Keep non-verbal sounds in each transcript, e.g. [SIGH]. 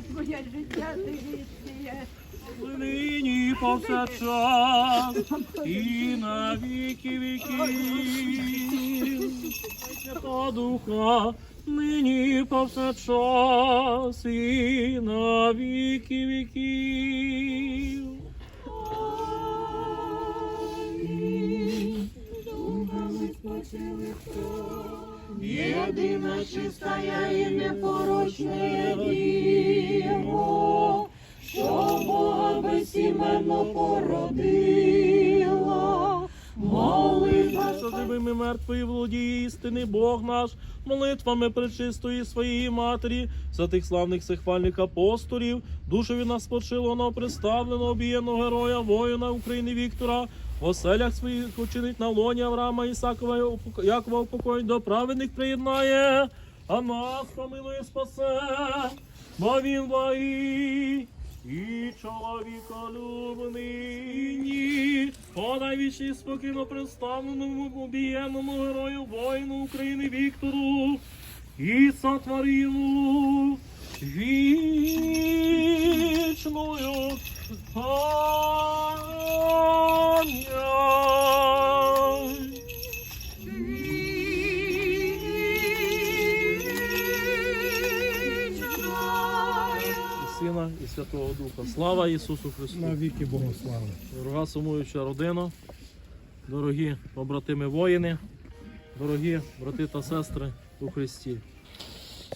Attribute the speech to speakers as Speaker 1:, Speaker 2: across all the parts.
Speaker 1: коротке твоє життя, дивіться. є.
Speaker 2: Нині повсякчас і на віки віків. Святого Духа, нині повсякчас і на віки віків.
Speaker 1: Єдина чистая і непорочне діво, що Бога безіменно породила. Молитва
Speaker 2: Що живими мертвої володіє істини Бог наш, молитвами пречистої своєї матері, за тих славних сихвальних апостолів, душеві нас почилого, представлено, обієнного героя, воїна України Віктора, в оселях своїх учинить на лоні Авраама Ісакова Якова упокоїть до праведних приєднає, а нас помилує спасе, бо він благий. І чоловіка любний, по найвічній спокійно представленому обієнному герою воїну України Віктору і сотворилу вічною Святого Духа. Слава Ісусу Христу!
Speaker 3: На віки Богу слава.
Speaker 2: Дорога сумуюча родина, дорогі побратими воїни, дорогі брати та сестри у Христі.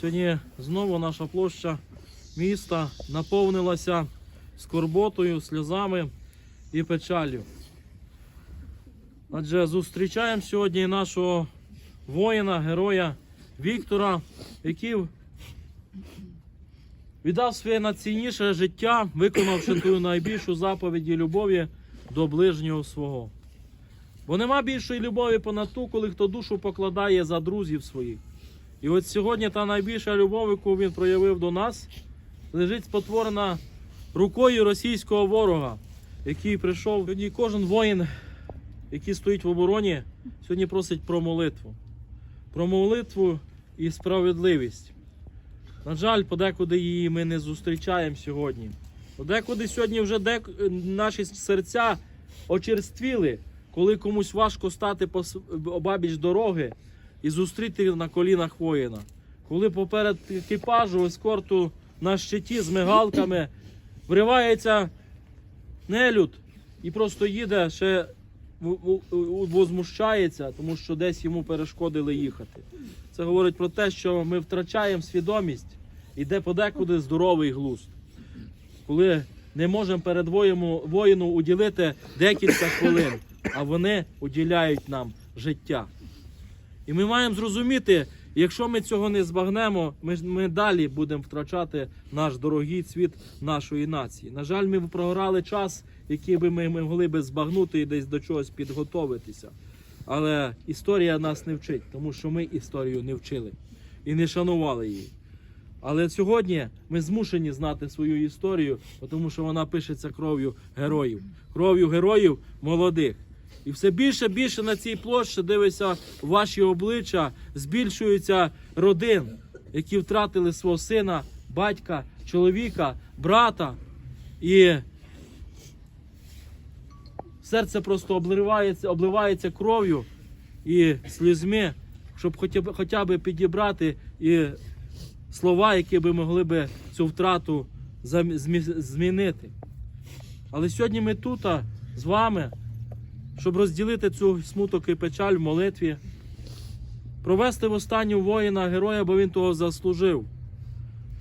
Speaker 2: Сьогодні знову наша площа міста наповнилася скорботою, сльозами і печалью. Адже зустрічаємо сьогодні нашого воїна, героя Віктора, який віддав своє найцінніше життя, виконавши ту найбільшу заповідь і любові до ближнього свого. Бо нема більшої любові понад ту, коли хто душу покладає за друзів своїх. І от сьогодні та найбільша любов, яку він проявив до нас, лежить спотворена рукою російського ворога, який прийшов. Сьогодні кожен воїн, який стоїть в обороні, сьогодні просить про молитву. Про молитву і справедливість. На жаль, подекуди її ми не зустрічаємо сьогодні. Подекуди сьогодні вже дек... наші серця очерствіли, коли комусь важко стати обабіч дороги і зустріти на колінах воїна. Коли поперед екіпажу ескорту на щиті з мигалками вривається нелюд і просто їде ще возмущається, тому що десь йому перешкодили їхати. Це говорить про те, що ми втрачаємо свідомість, іде подекуди здоровий глузд. Коли не можемо перед воїну уділити декілька хвилин, а вони уділяють нам життя. І ми маємо зрозуміти, якщо ми цього не збагнемо, ми, ми далі будемо втрачати наш дорогий цвіт нашої нації. На жаль, ми програли час, який би ми могли би збагнути і десь до чогось підготовитися. Але історія нас не вчить, тому що ми історію не вчили і не шанували її. Але сьогодні ми змушені знати свою історію, тому що вона пишеться кров'ю героїв, кров'ю героїв молодих. І все більше більше на цій площі дивися ваші обличчя, збільшуються родин, які втратили свого сина, батька, чоловіка, брата. І серце просто обливається, обливається кров'ю і слізьми, щоб хоча б, хоча б підібрати і слова, які би могли би цю втрату зам- змі- змінити. Але сьогодні ми тут з вами, щоб розділити цю смуток і печаль в молитві, провести в останню воїна героя, бо він того заслужив.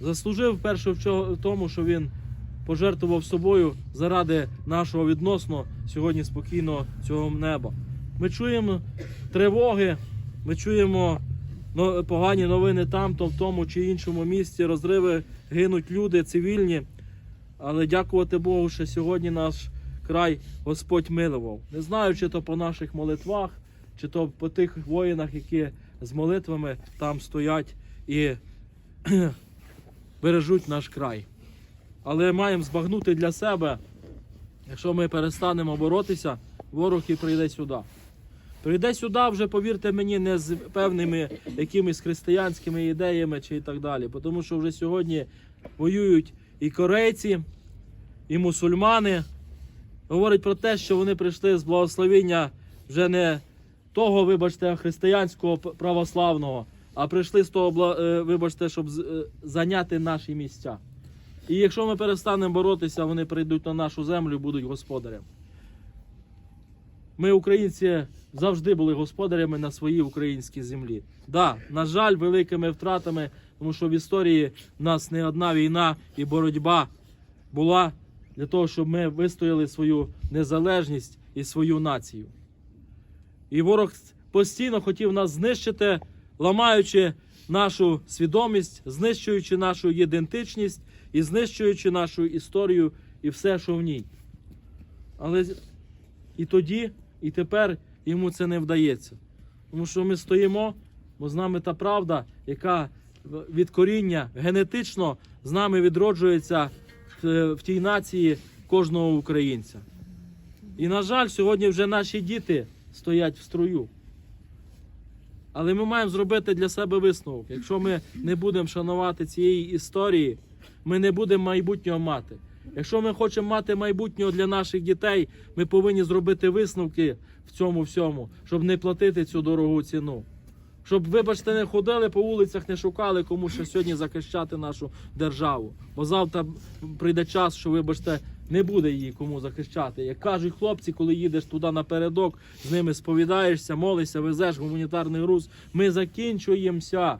Speaker 2: Заслужив перше в тому, що він пожертвував собою заради нашого відносно сьогодні спокійного цього неба. Ми чуємо тривоги, ми чуємо погані новини там, то в тому чи іншому місці, розриви, гинуть люди цивільні. Але дякувати Богу, що сьогодні наш край Господь милував. Не знаю, чи то по наших молитвах, чи то по тих воїнах, які з молитвами там стоять і [CLEARS THROAT] бережуть наш край. Але маємо збагнути для себе, якщо ми перестанемо боротися, ворог і прийде сюди. Прийде сюди, вже повірте мені, не з певними якимись християнськими ідеями чи і так далі. Тому що вже сьогодні воюють і корейці, і мусульмани. Говорять про те, що вони прийшли з благословіння вже не того, вибачте, християнського православного, а прийшли з того, е, вибачте, щоб е, зайняти наші місця. І якщо ми перестанемо боротися, вони прийдуть на нашу землю і будуть господарем. Ми, українці, завжди були господарями на своїй українській землі. Да, на жаль, великими втратами, тому що в історії в нас не одна війна і боротьба була для того, щоб ми вистояли свою незалежність і свою націю. І ворог постійно хотів нас знищити, ламаючи нашу свідомість, знищуючи нашу ідентичність і знищуючи нашу історію і все, що в ній. Але і тоді, і тепер йому це не вдається. Тому що ми стоїмо, бо з нами та правда, яка від коріння генетично з нами відроджується в, в тій нації кожного українця. І, на жаль, сьогодні вже наші діти стоять в струю. Але ми маємо зробити для себе висновок. Якщо ми не будемо шанувати цієї історії, ми не будемо майбутнього мати. Якщо ми хочемо мати майбутнього для наших дітей, ми повинні зробити висновки в цьому всьому, щоб не платити цю дорогу ціну. Щоб, вибачте, не ходили по вулицях, не шукали кому ще сьогодні захищати нашу державу. Бо завтра прийде час, що, вибачте, не буде її кому захищати. Як кажуть хлопці, коли їдеш туди напередок, з ними сповідаєшся, молишся, везеш гуманітарний груз, ми закінчуємося.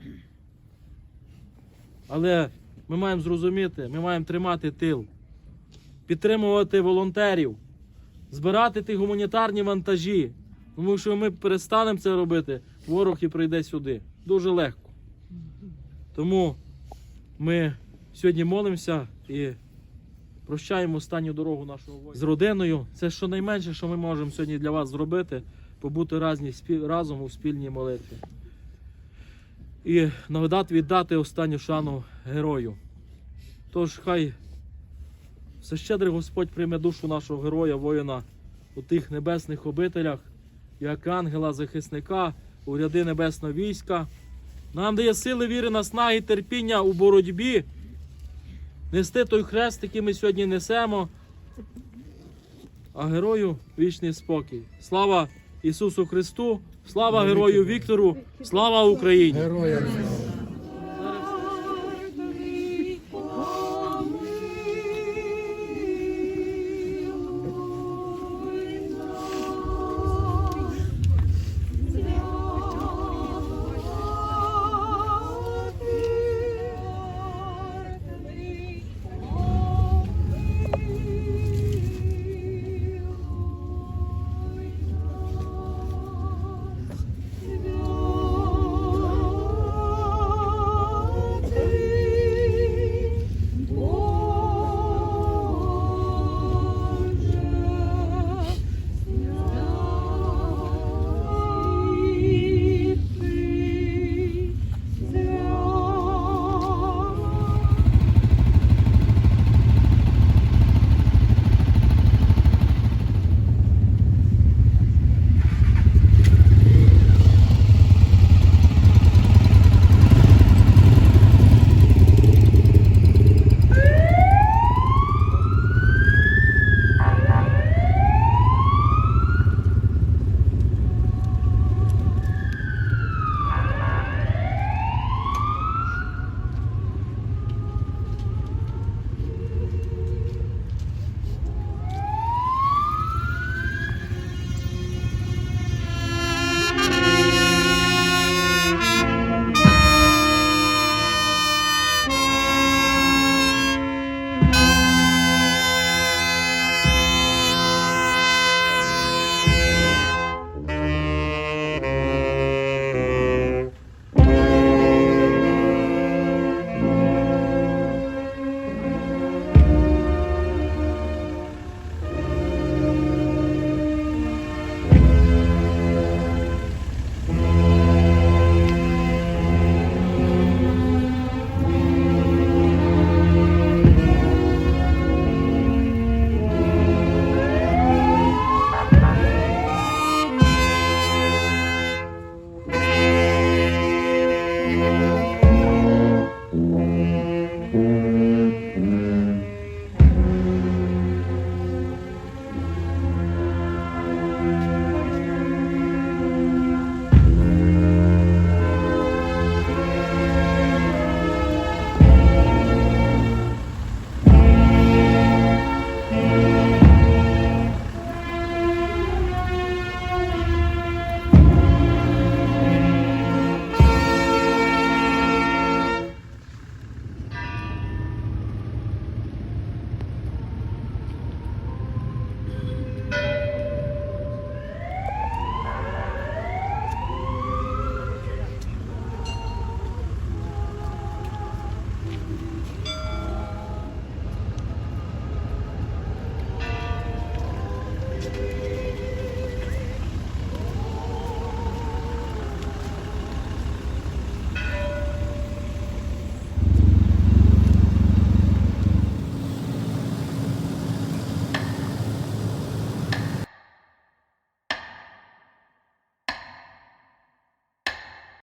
Speaker 2: Але ми маємо зрозуміти, ми маємо тримати тил, підтримувати волонтерів, збирати ті гуманітарні вантажі. Тому що ми перестанемо це робити, ворог і прийде сюди. Дуже легко. Тому ми сьогодні молимося і прощаємо останню дорогу нашого воїна з родиною. Це щонайменше, що ми можемо сьогодні для вас зробити, побути разні, разом у спільній молитві. І нагадати віддати останню шану герою. Тож хай всещедрий Господь прийме душу нашого героя, воїна у тих небесних обителях, як ангела-захисника у ряди небесного війська. Нам дає сили віри, наснаги, терпіння у боротьбі. Нести той хрест, який ми сьогодні несемо. А герою вічний спокій. Слава Ісусу Христу! Слава герою Віктору! Слава Україні!